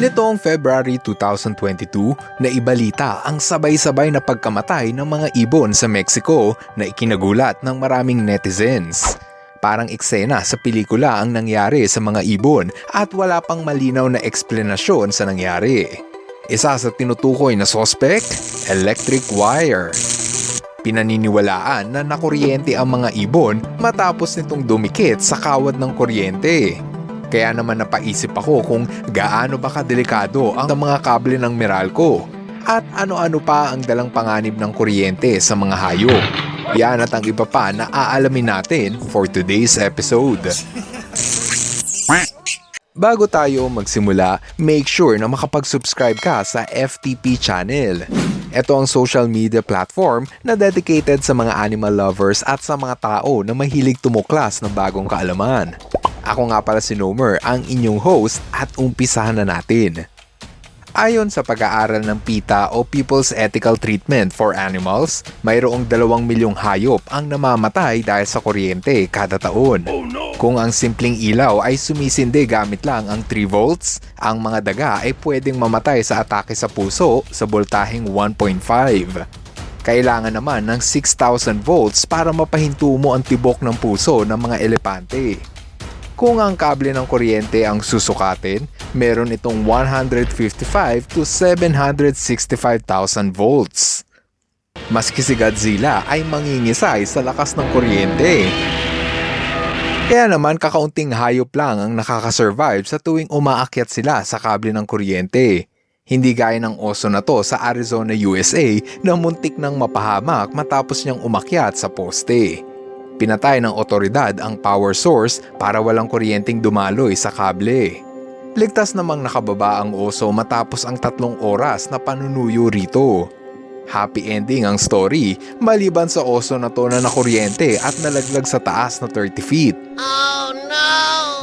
Nitong February 2022, naibalita ang sabay-sabay na pagkamatay ng mga ibon sa Mexico na ikinagulat ng maraming netizens. Parang eksena sa pelikula ang nangyari sa mga ibon at wala pang malinaw na eksplanasyon sa nangyari. Isa sa tinutukoy na sospek, electric wire. Pinaniniwalaan na nakuryente ang mga ibon matapos nitong dumikit sa kawad ng kuryente. Kaya naman napaisip ako kung gaano ba kadelikado ang mga kable ng Meralco at ano-ano pa ang dalang panganib ng kuryente sa mga hayop. Yan at ang iba pa na aalamin natin for today's episode. Bago tayo magsimula, make sure na makapag-subscribe ka sa FTP channel. Ito ang social media platform na dedicated sa mga animal lovers at sa mga tao na mahilig tumuklas ng bagong kaalaman. Ako nga pala si Nomer, ang inyong host at umpisahan na natin. Ayon sa pag-aaral ng PETA o People's Ethical Treatment for Animals, mayroong dalawang milyong hayop ang namamatay dahil sa kuryente kada taon. Kung ang simpleng ilaw ay sumisindi gamit lang ang 3 volts, ang mga daga ay pwedeng mamatay sa atake sa puso sa voltaheng 1.5. Kailangan naman ng 6,000 volts para mapahinto mo ang tibok ng puso ng mga elepante. Kung ang kable ng kuryente ang susukatin, meron itong 155 to 765,000 volts. Maski si Godzilla ay mangingisay sa lakas ng kuryente. Kaya naman kakaunting hayop lang ang nakakasurvive sa tuwing umaakyat sila sa kable ng kuryente. Hindi gaya ng oso na to sa Arizona, USA na muntik ng mapahamak matapos niyang umakyat sa poste. Pinatay ng otoridad ang power source para walang kuryenteng dumaloy sa kable. Ligtas namang nakababa ang oso matapos ang tatlong oras na panunuyo rito. Happy ending ang story maliban sa oso na to na nakuryente at nalaglag sa taas na 30 feet. Oh no!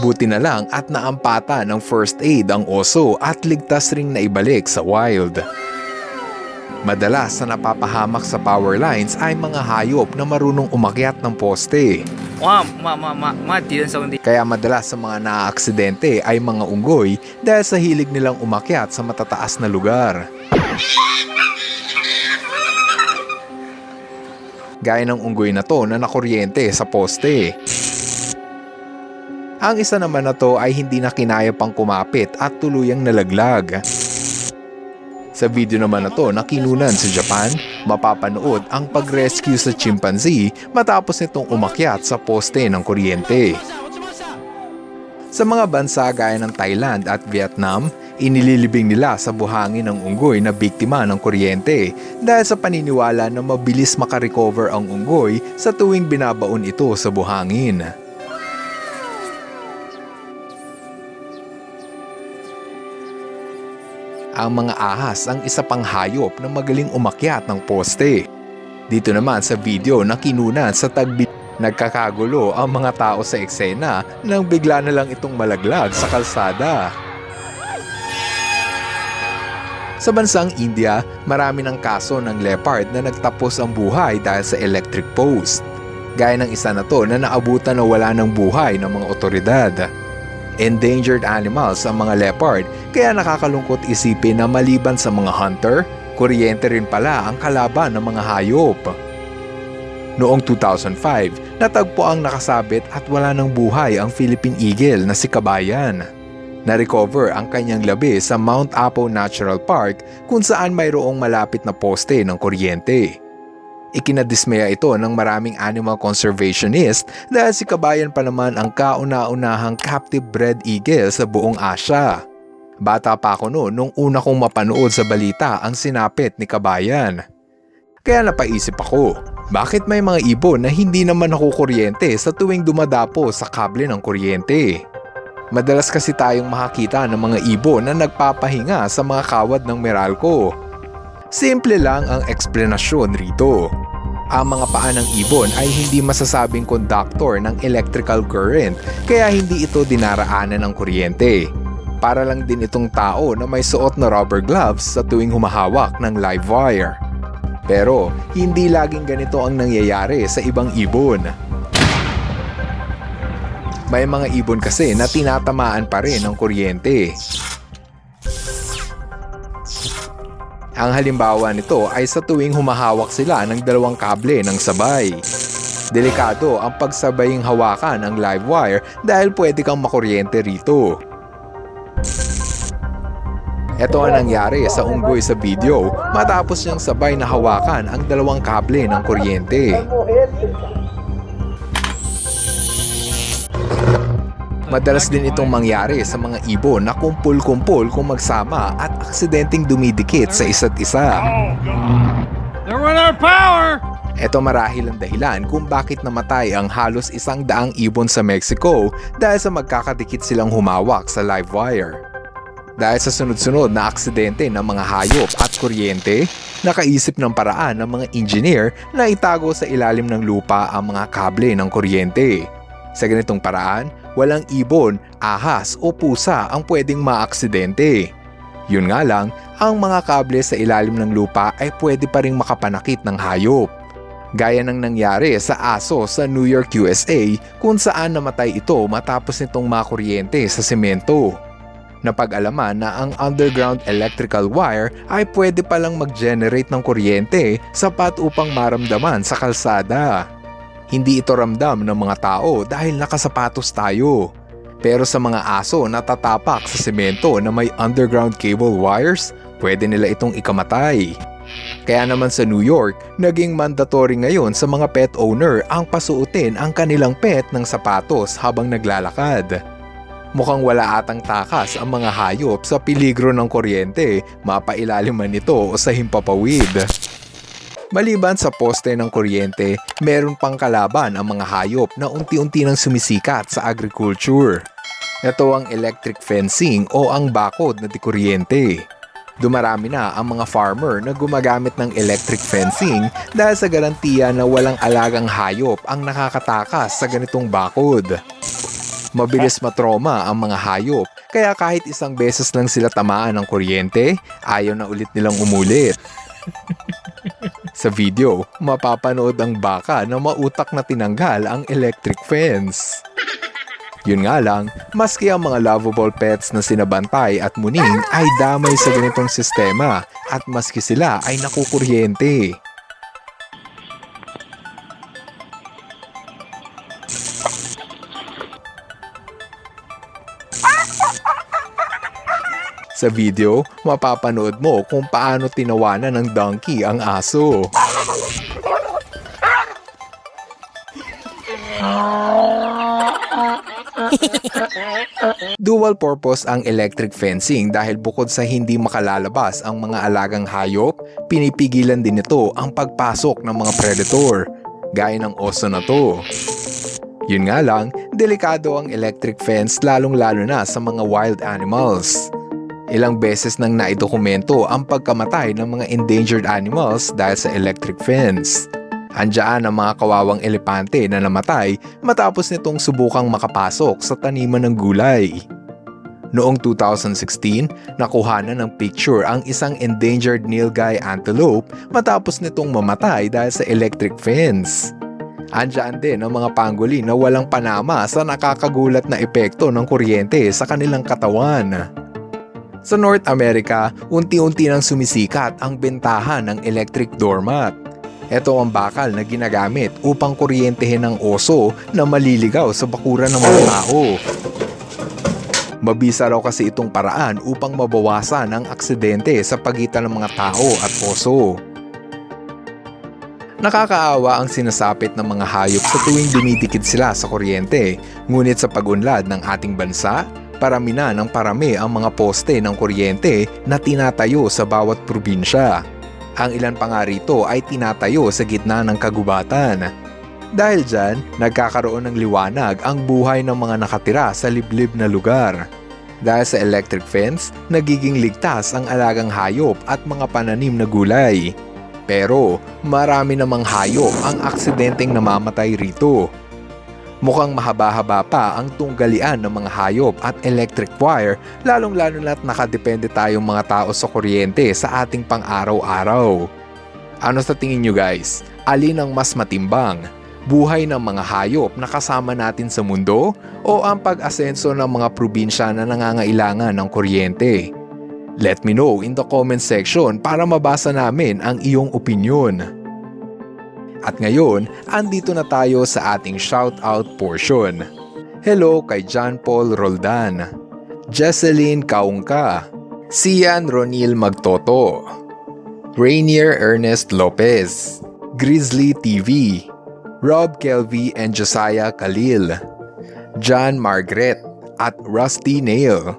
Buti na lang at naampata ng first aid ang oso at ligtas ring naibalik sa wild. Madalas na napapahamak sa power lines ay mga hayop na marunong umakyat ng poste. Kaya madalas sa mga naaaksidente ay mga unggoy dahil sa hilig nilang umakyat sa matataas na lugar. Gaya ng unggoy na to na nakuryente sa poste. Ang isa naman na to ay hindi na kinaya pang kumapit at tuluyang nalaglag. Sa video naman na to na kinunan sa Japan, mapapanood ang pag-rescue sa chimpanzee matapos nitong umakyat sa poste ng kuryente. Sa mga bansa gaya ng Thailand at Vietnam, inililibing nila sa buhangin ng unggoy na biktima ng kuryente dahil sa paniniwala na mabilis makarecover ang unggoy sa tuwing binabaon ito sa buhangin. Ang mga ahas ang isa pang hayop na magaling umakyat ng poste. Dito naman sa video na kinunan sa tagbi nagkakagulo ang mga tao sa eksena nang bigla na lang itong malaglag sa kalsada. Sa bansang India, marami ng kaso ng leopard na nagtapos ang buhay dahil sa electric post. Gaya ng isa na to na naabutan na wala ng buhay ng mga otoridad. Endangered animals ang mga leopard kaya nakakalungkot isipin na maliban sa mga hunter, kuryente rin pala ang kalaban ng mga hayop. Noong 2005, natagpo ang nakasabit at wala ng buhay ang Philippine Eagle na si Kabayan. Na-recover ang kanyang labi sa Mount Apo Natural Park kung saan mayroong malapit na poste ng kuryente. Ikinadismaya ito ng maraming animal conservationist dahil si Kabayan pa naman ang kauna-unahang captive bred eagle sa buong Asya. Bata pa ako noon nung una kong mapanood sa balita ang sinapit ni Kabayan. Kaya napaisip ako, bakit may mga ibon na hindi naman nakukuryente sa tuwing dumadapo sa kable ng kuryente? Madalas kasi tayong makakita ng mga ibon na nagpapahinga sa mga kawad ng Meralco. Simple lang ang eksplanasyon rito. Ang mga paa ng ibon ay hindi masasabing conductor ng electrical current kaya hindi ito dinaraanan ng kuryente. Para lang din itong tao na may suot na rubber gloves sa tuwing humahawak ng live wire. Pero hindi laging ganito ang nangyayari sa ibang ibon. May mga ibon kasi na tinatamaan pa rin ng kuryente. Ang halimbawa nito ay sa tuwing humahawak sila ng dalawang kable ng sabay. Delikado ang pagsabaying hawakan ng live wire dahil pwede kang makuryente rito. Ito ang nangyari sa unggoy sa video matapos niyang sabay na hawakan ang dalawang kable ng kuryente. Madalas din itong mangyari sa mga ibon na kumpul-kumpul kung magsama at aksidenteng dumidikit sa isa't isa. They're with our power! Ito marahil ang dahilan kung bakit namatay ang halos isang daang ibon sa Mexico dahil sa magkakadikit silang humawak sa live wire. Dahil sa sunod-sunod na aksidente ng mga hayop at kuryente, nakaisip ng paraan ng mga engineer na itago sa ilalim ng lupa ang mga kable ng kuryente. Sa ganitong paraan, walang ibon, ahas o pusa ang pwedeng maaksidente. Yun nga lang, ang mga kable sa ilalim ng lupa ay pwede pa ring makapanakit ng hayop. Gaya ng nangyari sa aso sa New York, USA kung saan namatay ito matapos nitong makuryente sa semento. Napag-alaman na ang underground electrical wire ay pwede palang mag-generate ng kuryente sapat upang maramdaman sa kalsada. Hindi ito ramdam ng mga tao dahil nakasapatos tayo. Pero sa mga aso na tatapak sa semento na may underground cable wires, pwede nila itong ikamatay. Kaya naman sa New York, naging mandatory ngayon sa mga pet owner ang pasuotin ang kanilang pet ng sapatos habang naglalakad. Mukhang wala atang takas ang mga hayop sa piligro ng kuryente, mapailalim man ito o sa himpapawid. Maliban sa poste ng kuryente, meron pang kalaban ang mga hayop na unti-unti nang sumisikat sa agriculture. Ito ang electric fencing o ang bakod na di kuryente. Dumarami na ang mga farmer na gumagamit ng electric fencing dahil sa garantiya na walang alagang hayop ang nakakatakas sa ganitong bakod. Mabilis matroma ang mga hayop kaya kahit isang beses lang sila tamaan ng kuryente, ayaw na ulit nilang umulit. Sa video, mapapanood ang baka na mautak na tinanggal ang electric fence. Yun nga lang, maski ang mga lovable pets na sinabantay at muning ay damay sa ganitong sistema at maski sila ay nakukuryente. Sa video, mapapanood mo kung paano tinawanan ng donkey ang aso. Dual purpose ang electric fencing dahil bukod sa hindi makalalabas ang mga alagang hayop, pinipigilan din ito ang pagpasok ng mga predator, gaya ng oso na to. Yun nga lang, delikado ang electric fence lalong-lalo na sa mga wild animals. Ilang beses nang naidokumento ang pagkamatay ng mga endangered animals dahil sa electric fence. Andiyan ang mga kawawang elepante na namatay matapos nitong subukang makapasok sa taniman ng gulay. Noong 2016, nakuhanan ng picture ang isang endangered nilgai antelope matapos nitong mamatay dahil sa electric fence. Andiyan din ang mga pangolin na walang panama sa nakakagulat na epekto ng kuryente sa kanilang katawan. Sa North America, unti-unti nang sumisikat ang bentahan ng electric doormat. Ito ang bakal na ginagamit upang kuryentehin ng oso na maliligaw sa bakuran ng mga tao. Mabisa raw kasi itong paraan upang mabawasan ang aksidente sa pagitan ng mga tao at oso. Nakakaawa ang sinasapit ng mga hayop sa tuwing dumidikit sila sa kuryente, ngunit sa pag-unlad ng ating bansa, parami na ng parami ang mga poste ng kuryente na tinatayo sa bawat probinsya. Ang ilan pa nga rito ay tinatayo sa gitna ng kagubatan. Dahil dyan, nagkakaroon ng liwanag ang buhay ng mga nakatira sa liblib na lugar. Dahil sa electric fence, nagiging ligtas ang alagang hayop at mga pananim na gulay. Pero marami namang hayop ang aksidenteng namamatay rito. Mukhang mahaba-haba pa ang tunggalian ng mga hayop at electric wire lalong-lalo na't nakadepende tayong mga tao sa kuryente sa ating pang-araw-araw. Ano sa tingin nyo guys? Alin ang mas matimbang? Buhay ng mga hayop na kasama natin sa mundo o ang pag-asenso ng mga probinsya na nangangailangan ng kuryente? Let me know in the comment section para mabasa namin ang iyong opinion. At ngayon, andito na tayo sa ating shoutout portion. Hello kay John Paul Roldan, Jesseline Kaungka, Sian Ronil Magtoto, Rainier Ernest Lopez, Grizzly TV, Rob Kelvy and Josiah Khalil, John Margaret at Rusty Nail.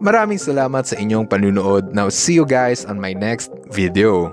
Maraming salamat sa inyong panunood. Now see you guys on my next video.